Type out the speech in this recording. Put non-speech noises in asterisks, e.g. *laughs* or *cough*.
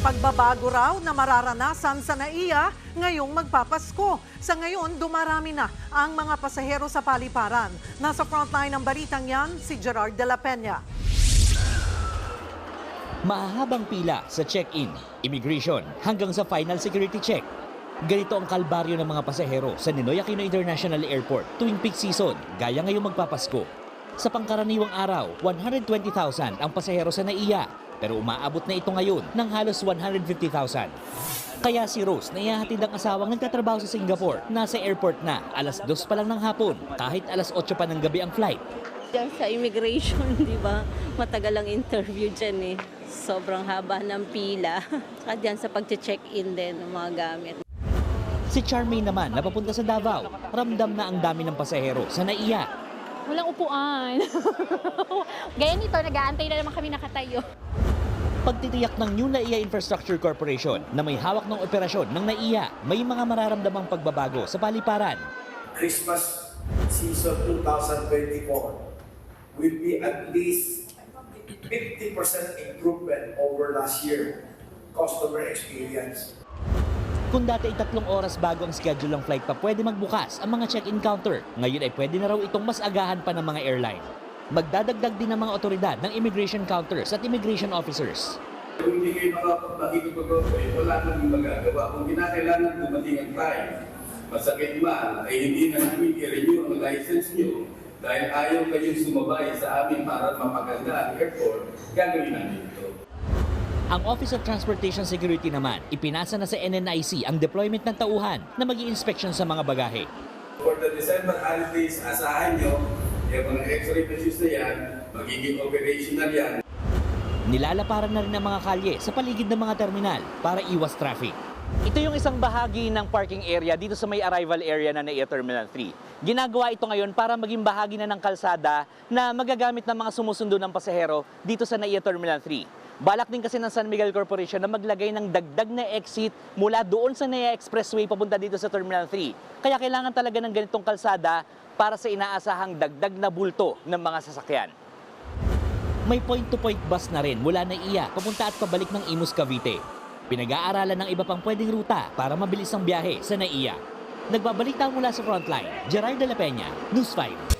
pagbabago raw na mararanasan sa NAIA ngayong magpapasko. Sa ngayon, dumarami na ang mga pasahero sa paliparan. Nasa frontline ng balitang yan, si Gerard de la Peña. Mahahabang pila sa check-in, immigration, hanggang sa final security check. Ganito ang kalbaryo ng mga pasahero sa Ninoy Aquino International Airport tuwing peak season, gaya ngayong magpapasko. Sa pangkaraniwang araw, 120,000 ang pasahero sa NAIA, pero umaabot na ito ngayon ng halos 150,000. Kaya si Rose na ihahatid ang asawang nagtatrabaho sa Singapore, nasa airport na alas 2 pa lang ng hapon, kahit alas 8 pa ng gabi ang flight. Diyan sa immigration, *laughs* di ba? Matagal ang interview dyan eh. Sobrang haba ng pila. *laughs* Saka dyan sa pag-check-in din ng mga gamit. Si Charmaine naman na papunta sa Davao, ramdam na ang dami ng pasahero sa NAIA. Walang upuan. *laughs* Gaya nito, nag-aantay na naman kami nakatayo. Pagtitiyak ng New NAIA Infrastructure Corporation na may hawak ng operasyon ng NAIA, may mga mararamdamang pagbabago sa paliparan. Christmas season 2024 will be at least 50% improvement over last year customer experience. Kung dati ay tatlong oras bago ang schedule ng flight pa pwede magbukas ang mga check-in counter, ngayon ay pwede na raw itong mas agahan pa ng mga airline. Magdadagdag din ng mga otoridad ng immigration counters at immigration officers. Kung hindi kayo makapag- makikipag-operate, wala nang magagawa. Kung kinakailangan dumating ang time, masakit man, ay hindi na namin i-renew ang license nyo dahil ayaw kayong sumabay sa amin para mapaganda ang airport, gagawin namin ito. Ang Office of Transportation Security naman, ipinasa na sa NNIC ang deployment ng tauhan na mag inspection sa mga bagahe. For the December holidays, asahan nyo, yung mga x-ray machines na yan, magiging operational yan. Nilalaparan na rin ang mga kalye sa paligid ng mga terminal para iwas traffic. Ito yung isang bahagi ng parking area dito sa may arrival area na NAIA Terminal 3. Ginagawa ito ngayon para maging bahagi na ng kalsada na magagamit ng mga sumusundo ng pasahero dito sa NAIA Terminal 3. Balak din kasi ng San Miguel Corporation na maglagay ng dagdag na exit mula doon sa NAIA Expressway papunta dito sa Terminal 3. Kaya kailangan talaga ng ganitong kalsada para sa inaasahang dagdag na bulto ng mga sasakyan. May point-to-point bus na rin mula na iya papunta at pabalik ng Imus Cavite. Pinag-aaralan ng iba pang pwedeng ruta para mabilis ang biyahe sa NAIA. Nagbabalita mula sa frontline, Gerard de la Peña, News 5.